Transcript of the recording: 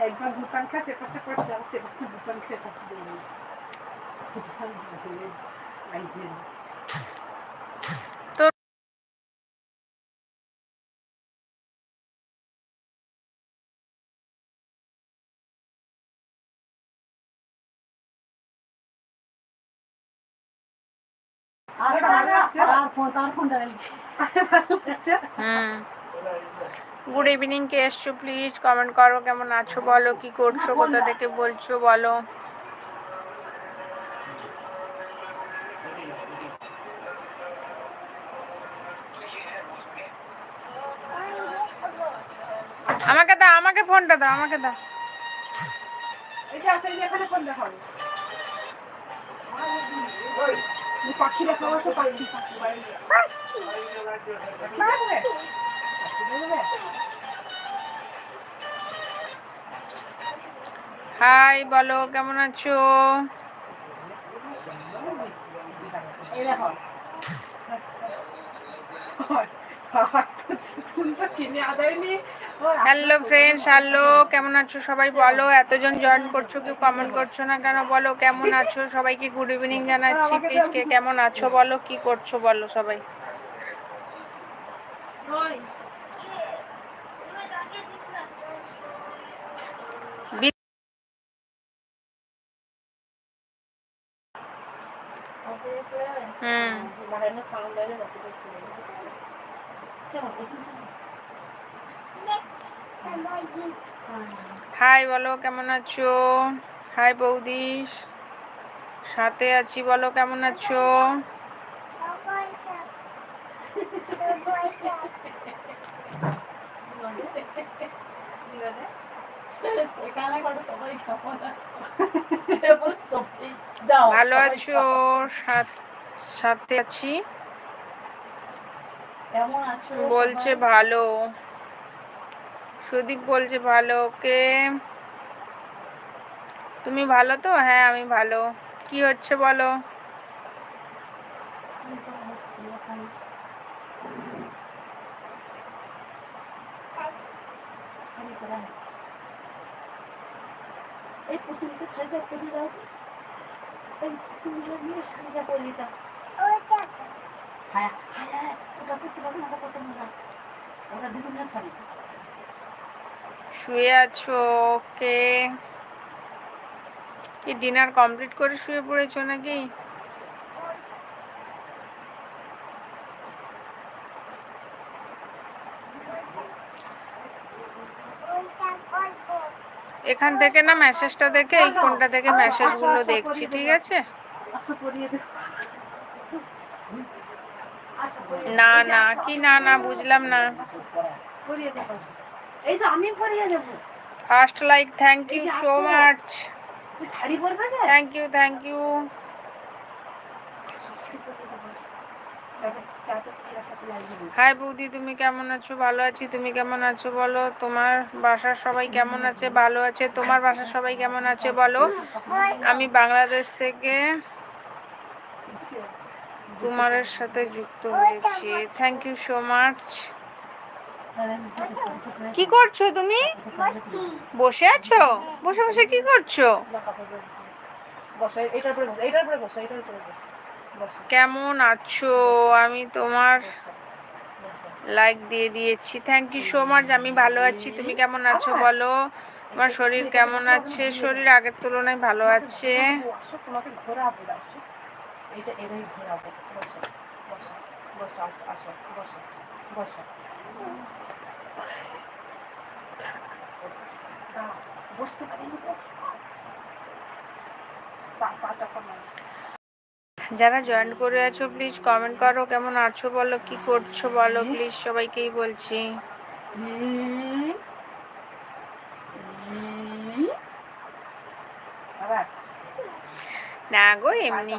একবার দুপান খাস এপাশে করতে আছে এবার দুপান খেয়ে খাচ্ছি দেখবি দুপান খেয়ে আইসে আর তার- তার ফোন তার ফোনটা আচ্ছা হুম গুড ইভিনিং কে এসছো প্লিজ কমেন্ট করো, কেমন আছো? বলো, কি করছ? কোথা থেকে বলছো? বলো। আমাকে দাও, আমাকে ফোনটা দাও, আমাকে দাও। পাখি দেখা? পাখি হাই বলো কেমন আছো? হ্যালো ফ্রেন্ডস হ্যালো কেমন আছো? সবাই বলো এতজন জয়েন করছ কেউ কমেন্ট করছ না কেন? বলো কেমন আছো? সবাইকে গুড ইভিনিং জানাচ্ছি প্লিজ কে কেমন আছো? বলো কি করছ? বলো সবাই। বি- হাই বলো কেমন আছো? হাই বৌদি সাথে আছি বলো কেমন আছো? সবাই কেমন আছো? সবাই ভালো আছো? সাথে আছি। বলছে ভালো। সুদীপ বলছে ভালো ওকে। তুমি ভালো তো? হ্যাঁ আমি ভালো। কি হচ্ছে বলো? এই পুতুলকে শাড়িটা পরিয়ে দাও তো। এই নিয়ে শাড়িটা পরিয়ে দাও হ্যাঁ হ্যাঁ হ্যাঁ ওটা করতে পারবে না ওটা করতে পারবে না। ওটা দিদুনের শাড়ি শুয়ে আছো ওকে। কি ডিনার কমপ্লিট করে শুয়ে পড়েছো নাকি? এখান থেকে না মেসেজটা দেখে, এই ফোনটা থেকে মেসেজগুলো দেখছি, ঠিক আছে? না না, কি না না, বুঝলাম না। এই তো আমি পরিয়ে দেবো first like thank you so much sari পরবে thank you thank you hi বৌদি, তুমি কেমন আছো? ভালো আছি, তুমি কেমন আছো বলো? তোমার বাসার সবাই কেমন আছে? ভালো আছে? তোমার বাসার সবাই কেমন আছে বলো? আমি বাংলাদেশ থেকে তোমার সাথে যুক্ত হয়েছি। থ্যাংক ইউ সো মাচ কি করছ তুমি? বসে আছো? বসে বসে কি করছ? এটার উপরে এটার উপরে এটার উপরে কেমন আছো? আমি তোমার লাইক দিয়ে দিয়েছি। থ্যাংক ইউ সো মাচ আমি ভালো আছি। তুমি কেমন আছো বলো? তোমার শরীর কেমন আছে? শরীর আগের তুলনায় ভালো আছে। বসতে পারিনি তো। পা পা চাপা মারো। যারা জয়েন করে আছো প্লিজ কমেন্ট করো কেমন আছো বলো কি করছ বলো প্লিজ সবাইকেই বলছি। না গো এমনি।